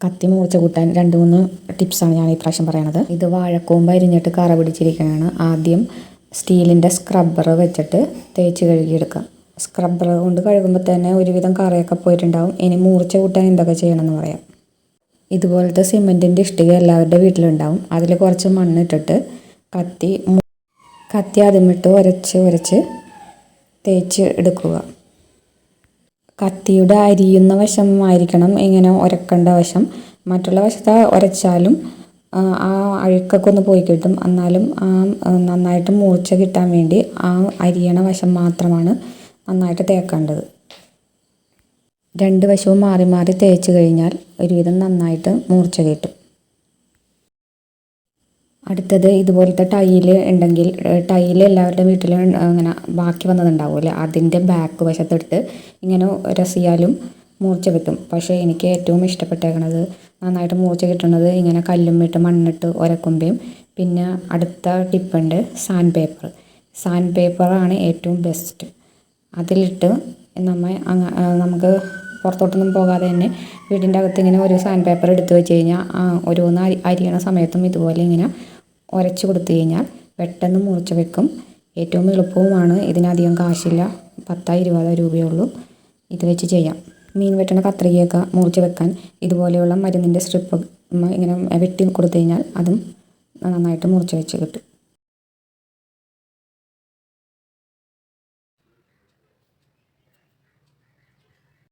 കത്തി മൂർച്ച കൂട്ടാൻ രണ്ട് മൂന്ന് ടിപ്സാണ് ഞാൻ ഇപ്രാവശ്യം പറയണത്. ഇത് വാഴക്കൂമ്പ് അരിഞ്ഞിട്ട് കറ പിടിച്ചിരിക്കുകയാണ് ആദ്യം സ്റ്റീലിന്റെ സ്ക്രബ്ബർ വെച്ചിട്ട് തേച്ച് കഴുകിയെടുക്കാം സ്ക്രബ്ബർ കൊണ്ട് കഴുകുമ്പോൾ തന്നെ ഒരുവിധം കറയൊക്കെ പോയിട്ടുണ്ടാവും. ഇനി മൂർച്ച കൂട്ടാൻ എന്തൊക്കെ ചെയ്യണമെന്ന് പറയാം. ഇതുപോലത്തെ സിമെന്റിന്റെ ഇഷ്ടിക എല്ലാവരുടെ വീട്ടിലുണ്ടാവും. അതിൽ കുറച്ച് മണ്ണിട്ടിട്ട് കത്തി കത്തി അതുമിട്ട് ഉരച്ച് ഉരച്ച് തേച്ച് എടുക്കുക. കത്തിയുടെ അരിയുന്ന വശം ആയിരിക്കണം ഇങ്ങനെ ഉരക്കേണ്ട വശം. മറ്റുള്ള വശത്ത് ഉരച്ചാലും ആ, അഴുക്കൊക്കെ ഒന്ന് പോയി കിട്ടും. എന്നാലും ആ, നന്നായിട്ട് മൂർച്ച കിട്ടാൻ വേണ്ടി ആ അരിയണ വശം മാത്രമാണ് നന്നായിട്ട് തേക്കേണ്ടത്. രണ്ട് വശവും മാറി മാറി തേച്ച് കഴിഞ്ഞാൽ ഒരുവിധം നന്നായിട്ട് മൂർച്ച കിട്ടും. അടുത്തത് ഇതുപോലത്തെ ടൈൽ ഉണ്ടെങ്കിൽ ടൈൽ എല്ലാവരുടെ വീട്ടിലും അങ്ങനെ ബാക്കി വന്നതുണ്ടാവുമല്ലോ? അതിന്റെ ബാക്ക് വശത്തെടുത്ത് ഇങ്ങനെ രസിയാലും മൂർച്ച കിട്ടും. പക്ഷേ എനിക്ക് ഏറ്റവും ഇഷ്ടപ്പെട്ടേക്കണത് നന്നായിട്ട് മൂർച്ച കിട്ടുന്നത് ഇങ്ങനെ കല്ലും ഇട്ട് മണ്ണിട്ട് ഉരക്കുമ്പയും പിന്നെ അടുത്ത ടിപ്പുണ്ട് സാൻഡ് പേപ്പർ സാൻഡ് പേപ്പറാണ് ഏറ്റവും ബെസ്റ്റ് അതിലിട്ട് നമ്മൾ അങ്ങ- നമുക്ക് പുറത്തോട്ടൊന്നും പോകാതെ തന്നെ വീടിന്റെ അകത്ത് ഇങ്ങനെ ഒരു സാൻഡ് പേപ്പർ എടുത്തു വെച്ച് കഴിഞ്ഞാൽ ഓരോന്ന് അരി അരിയണ സമയത്തും ഇതുപോലെ ഇങ്ങനെ ഉരച്ച് കൊടുത്തു കഴിഞ്ഞാൽ പെട്ടെന്ന് മുറിച്ച് വെക്കും. ഏറ്റവും എളുപ്പവുമാണ്. ഇതിനധികം കാശില്ല. പത്തോ ഇരുപതോ രൂപയേ ഉള്ളൂ ഇത് വെച്ച് ചെയ്യാം. മീൻ വെട്ടണ കത്രികയൊക്കെ മുറിച്ച് വെക്കാൻ ഇതുപോലെയുള്ള മരുന്നിന്റെ സ്ട്രിപ്പ് ഇങ്ങനെ വെട്ടി കൊടുത്തു കഴിഞ്ഞാൽ അതും നന്നായിട്ട് മുറിച്ച് വെച്ച് കിട്ടും.